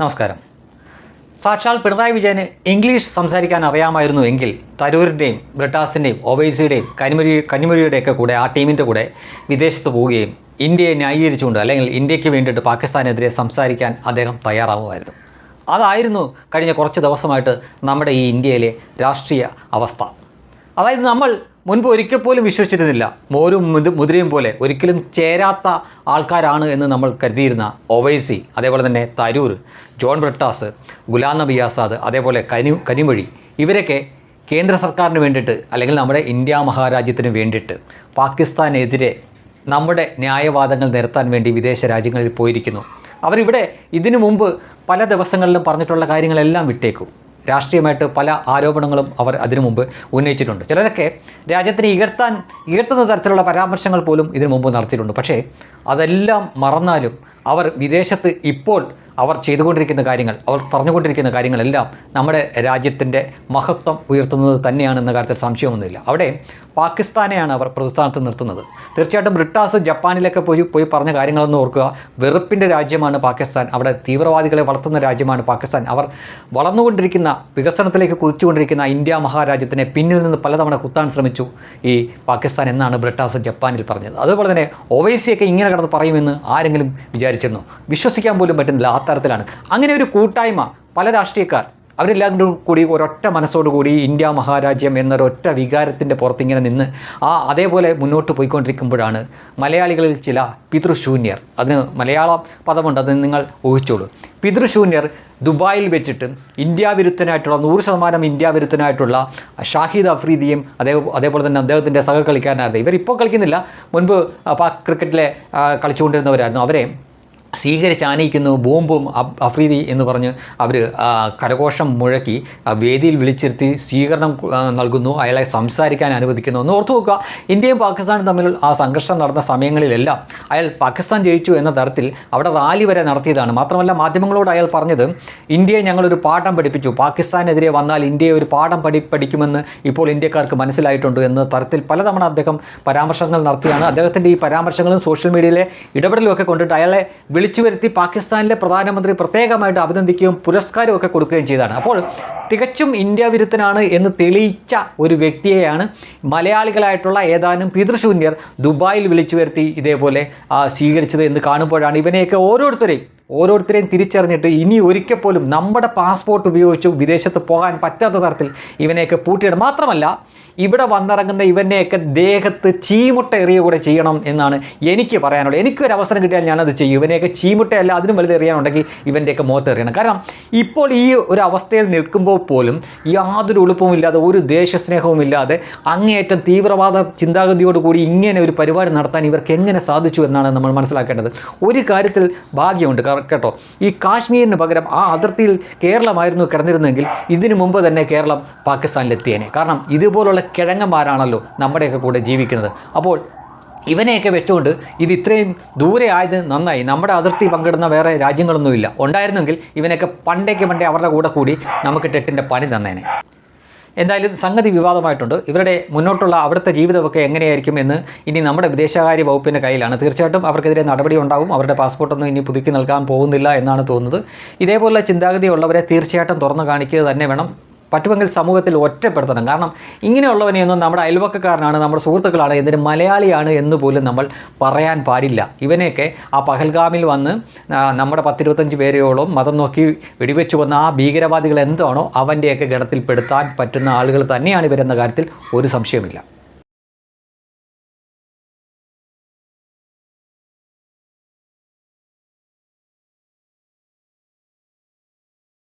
നമസ്കാരം. സാക്ഷാൽ പിണറായി വിജയന് ഇംഗ്ലീഷ് സംസാരിക്കാൻ അറിയാമായിരുന്നു എങ്കിൽ തരൂരിന്റെയും ബ്രിട്ടാസിന്റെയും ഒവൈസിയുടെയും കനിമൊഴി കനിമൊഴിയുടെയൊക്കെ കൂടെ ആ ടീമിന്റെ കൂടെ വിദേശത്ത് പോവുകയും ഇന്ത്യയെ ന്യായീകരിച്ചുകൊണ്ട് അല്ലെങ്കിൽ ഇന്ത്യയ്ക്ക് വേണ്ടിയിട്ട് പാകിസ്ഥാനെതിരെ സംസാരിക്കാൻ അദ്ദേഹം തയ്യാറാവുമായിരുന്നു. അതായിരുന്നു കഴിഞ്ഞ കുറച്ച് ദിവസമായിട്ട് നമ്മുടെ ഈ ഇന്ത്യയിലെ രാഷ്ട്രീയ അവസ്ഥ. അതായത് നമ്മൾ മുൻപ് ഒരിക്കൽ പോലും വിശ്വസിച്ചിരുന്നില്ല. മോരും മുത് മുതിരയും പോലെ ഒരിക്കലും ചേരാത്ത ആൾക്കാരാണ് എന്ന് നമ്മൾ കരുതിയിരുന്ന ഒവൈസി അതേപോലെ തന്നെ തരൂർ ജോൺ ബ്രിട്ടാസ് ഗുലാം നബി ആസാദ് അതേപോലെ കനി കനിമൊഴി ഇവരൊക്കെ കേന്ദ്ര സർക്കാരിന് വേണ്ടിയിട്ട് അല്ലെങ്കിൽ നമ്മുടെ ഇന്ത്യ മഹാരാജ്യത്തിന് വേണ്ടിയിട്ട് പാകിസ്ഥാനെതിരെ നമ്മുടെ ന്യായവാദങ്ങൾ നിരത്താൻ വേണ്ടി വിദേശ രാജ്യങ്ങളിൽ പോയിരിക്കുന്നു. അവരിവിടെ ഇതിനു മുമ്പ് പല ദിവസങ്ങളിലും പറഞ്ഞിട്ടുള്ള കാര്യങ്ങളെല്ലാം വിട്ടേക്കും. രാഷ്ട്രീയമായിട്ട് പല ആരോപണങ്ങളും അവർ അതിനു മുമ്പ് ഉന്നയിച്ചിട്ടുണ്ട്. ചിലരൊക്കെ രാജ്യത്തിന് ഇകഴ്ത്താൻ ഇകഴ്ത്തുന്ന തരത്തിലുള്ള പരാമർശങ്ങൾ പോലും ഇതിനു മുമ്പ് നടത്തിയിട്ടുണ്ട്. പക്ഷേ അതെല്ലാം മറന്നാലും അവർ വിദേശത്ത് ഇപ്പോൾ അവർ ചെയ്തുകൊണ്ടിരിക്കുന്ന കാര്യങ്ങൾ അവർ പറഞ്ഞുകൊണ്ടിരിക്കുന്ന കാര്യങ്ങളെല്ലാം നമ്മുടെ രാജ്യത്തിന്റെ മഹത്വം ഉയർത്തുന്നത് തന്നെയാണെന്ന കാര്യത്തിൽ സംശയമൊന്നുമില്ല. അവിടെ പാകിസ്ഥാനെയാണ് അവർ പ്രതിസ്ഥാനത്ത് നിർത്തുന്നത്. തീർച്ചയായിട്ടും ബ്രിട്ടാസ് ജപ്പാനിലൊക്കെ പോയി പോയി പറഞ്ഞ കാര്യങ്ങളൊന്നും ഓർക്കുക. വെറുപ്പിന്റെ രാജ്യമാണ് പാകിസ്ഥാൻ. അവിടെ തീവ്രവാദികളെ വളർത്തുന്ന രാജ്യമാണ് പാകിസ്ഥാൻ. അവർ വളർന്നുകൊണ്ടിരിക്കുന്ന വികസനത്തിലേക്ക് കുതിച്ചുകൊണ്ടിരിക്കുന്ന ഇന്ത്യ മഹാരാജ്യത്തിനെ പിന്നിൽ നിന്ന് പലതവണ കുത്താൻ ശ്രമിച്ചു ഈ പാകിസ്ഥാൻ എന്നാണ് ബ്രിട്ടാസ് ജപ്പാനിൽ പറഞ്ഞത്. അതുപോലെ തന്നെ ഒവൈസിയൊക്കെ ഇങ്ങനെ കിടന്ന് പറയുമെന്ന് ആരെങ്കിലും വിചാരിച്ചിരുന്നു? വിശ്വസിക്കാൻ പോലും പറ്റുന്നില്ല. തരത്തിലാണ്. അങ്ങനെ ഒരു കൂട്ടായ്മ പല രാഷ്ട്രീയക്കാർ അവരെല്ലാവരും കൂടി ഒരൊറ്റ മനസ്സോടുകൂടി ഇന്ത്യ മഹാരാജ്യം എന്നൊരൊറ്റ വികാരത്തിന്റെ പുറത്തിങ്ങനെ നിന്ന് ആ അതേപോലെ മുന്നോട്ട് പോയിക്കൊണ്ടിരിക്കുമ്പോഴാണ് മലയാളികളിൽ ചില പിതൃശൂന്യർ. അതിന് മലയാള പദമുണ്ട് അത് നിങ്ങൾ ഊഹിച്ചോളൂ. പിതൃശൂന്യർ ദുബായിൽ വെച്ചിട്ട് ഇന്ത്യ വിരുദ്ധനായിട്ടുള്ള നൂറ് ശതമാനം ഇന്ത്യ വിരുദ്ധനായിട്ടുള്ള ഷാഹിദ് അഫ്രീദിയും അതേ അതേപോലെ തന്നെ അദ്ദേഹത്തിന്റെ സഹകളിക്കാരനായിരുന്നു. ഇപ്പോൾ കളിക്കുന്നില്ല. മുൻപ് പാക് ക്രിക്കറ്റിലെ കളിച്ചുകൊണ്ടിരുന്നവരായിരുന്നു. അവരെ സ്വീകരിച്ച് ആനയിക്കുന്നു ബോംബും അഫ്രീദി എന്ന് പറഞ്ഞ് അവർ കരഘോഷം മുഴക്കി വേദിയിൽ വിളിച്ചിരുത്തി സ്വീകരണം നൽകുന്നു അയാളെ സംസാരിക്കാൻ അനുവദിക്കുന്നു. എന്ന് ഓർത്തു നോക്കുക ഇന്ത്യയും പാകിസ്ഥാനും തമ്മിൽ ആ സംഘർഷം നടന്ന സമയങ്ങളിലെല്ലാം അയാൾ പാകിസ്ഥാൻ ജയിച്ചു എന്ന തരത്തിൽ അവിടെ റാലി വരെ നടത്തിയതാണ്. മാത്രമല്ല മാധ്യമങ്ങളോട് അയാൾ പറഞ്ഞത് ഇന്ത്യയെ ഞങ്ങളൊരു പാഠം പഠിപ്പിച്ചു. പാകിസ്ഥാനെതിരെ വന്നാൽ ഇന്ത്യയെ ഒരു പാഠം പഠി പഠിക്കുമെന്ന് ഇപ്പോൾ ഇന്ത്യക്കാർക്ക് മനസ്സിലായിട്ടുണ്ട് എന്ന തരത്തിൽ പലതവണ അദ്ദേഹം പരാമർശങ്ങൾ നടത്തിയാണ്. അദ്ദേഹത്തിന്റെ ഈ പരാമർശങ്ങളും സോഷ്യൽ മീഡിയയിലെ ഇടപെടലും ഒക്കെ കൊണ്ടിട്ട് അയാളെ വിളിച്ചു വരുത്തി പാകിസ്ഥാനിലെ പ്രധാനമന്ത്രി പ്രത്യേകമായിട്ട് അഭിനന്ദിക്കുകയും പുരസ്കാരവും ഒക്കെ കൊടുക്കുകയും ചെയ്തതാണ്. അപ്പോൾ തികച്ചും ഇന്ത്യ വിരുദ്ധനാണ് എന്ന് തെളിയിച്ച ഒരു വ്യക്തിയെയാണ് മലയാളികളായിട്ടുള്ള ഏതാനും പിതൃശൂന്യർ ദുബായിൽ വിളിച്ചു വരുത്തി ഇതേപോലെ സ്വീകരിച്ചത് എന്ന് കാണുമ്പോഴാണ് ഇവനെയൊക്കെ ഓരോരുത്തരെയും ഓരോരുത്തരെയും തിരിച്ചറിഞ്ഞിട്ട് ഇനി ഒരിക്കൽ പോലും നമ്മുടെ പാസ്പോർട്ട് ഉപയോഗിച്ച് വിദേശത്ത് പോകാൻ പറ്റാത്ത തരത്തിൽ ഇവനെയൊക്കെ പൂട്ടിയിടും മാത്രമല്ല ഇവിടെ വന്നിറങ്ങുന്ന ഇവനെയൊക്കെ ദേഹത്ത് ചീമുട്ട എറിയുക കൂടെ ചെയ്യണം എന്നാണ് എനിക്ക് പറയാനുള്ളത്. എനിക്കൊരു അവസരം കിട്ടിയാൽ ഞാനത് ചെയ്യും. ഇവനെയൊക്കെ ചീമുട്ടയല്ല അതിനും വലുത് എറിയാനുണ്ടെങ്കിൽ ഇവന്റെയൊക്കെ മുഖത്ത് എറിയണം. കാരണം ഇപ്പോൾ ഈ ഒരു അവസ്ഥയിൽ നിൽക്കുമ്പോൾ പോലും യാതൊരു എളുപ്പവും ഇല്ലാതെ ഒരു ദേശസ്നേഹവും ഇല്ലാതെ അങ്ങേയറ്റം തീവ്രവാദ ചിന്താഗതിയോടുകൂടി ഇങ്ങനെ ഒരു പരിപാടി നടത്താൻ ഇവർക്ക് എങ്ങനെ സാധിച്ചു എന്നാണ് നമ്മൾ മനസ്സിലാക്കേണ്ടത്. ഒരു കാര്യത്തിൽ ഭാഗ്യമുണ്ട്. കർ- കേട്ടോ. ഈ കാശ്മീരിന് പകരം ആ അതിർത്തിയിൽ കേരളമായിരുന്നു കിടന്നിരുന്നെങ്കിൽ ഇതിനു മുമ്പ് തന്നെ കേരളം പാകിസ്ഥാനിലെത്തിയേനെ. കാരണം ഇതുപോലുള്ള കിഴങ്ങന്മാരാണല്ലോ നമ്മുടെയൊക്കെ കൂടെ ജീവിക്കുന്നത്. അപ്പോൾ ഇവനെയൊക്കെ വെച്ചുകൊണ്ട് ഇത് ഇത്രയും ദൂരെ ആയത് നന്നായി. നമ്മുടെ അതിർത്തി പങ്കിടുന്ന വേറെ രാജ്യങ്ങളൊന്നുമില്ല. ഉണ്ടായിരുന്നെങ്കിൽ ഇവനൊക്കെ പണ്ടേക്ക് പണ്ടേ അവരുടെ കൂടെ കൂടി നമുക്ക് ടെട്ടിന്റെ പണി തന്നേനെ. എന്തായാലും സംഗതി വിവാദമായിട്ടുണ്ട്. ഇവരുടെ മുന്നോട്ടുള്ള അവിടുത്തെ ജീവിതമൊക്കെ എങ്ങനെയായിരിക്കും എന്ന് ഇനി നമ്മുടെ വിദേശകാര്യ വകുപ്പിന്റെ കയ്യിലാണ്. തീർച്ചയായിട്ടും അവർക്കെതിരെ നടപടി ഉണ്ടാകും അവരുടെ പാസ്പോർട്ടൊന്നും ഇനി പുതുക്കി നൽകാൻ പോകുന്നില്ല എന്നാണ് തോന്നുന്നത്. ഇതേപോലെ ചിന്താഗതി ഉള്ളവരെ തീർച്ചയായിട്ടും തുറന്നു കാണിക്കുക തന്നെ വേണം. പറ്റുമെങ്കിൽ സമൂഹത്തിൽ ഒറ്റപ്പെടുത്തണം. കാരണം ഇങ്ങനെയുള്ളവനെയൊന്നും നമ്മുടെ അയൽവക്കക്കാരനാണ് നമ്മുടെ സുഹൃത്തുക്കളാണ് ഇതിന് മലയാളിയാണ് എന്ന് പോലും നമ്മൾ പറയാൻ പാടില്ല. ഇവനെയൊക്കെ ആ പഹൽഗാമിൽ വന്ന് നമ്മുടെ പത്തിരുപത്തഞ്ച് പേരെയോളം മതം നോക്കി വെടിവെച്ചു വന്ന ആ ഭീകരവാദികൾ എന്താണോ അവന്റെയൊക്കെ ഗണത്തിൽപ്പെടുത്താൻ പറ്റുന്ന ആളുകൾ തന്നെയാണ് ഇവരെന്ന കാര്യത്തിൽ ഒരു സംശയമില്ല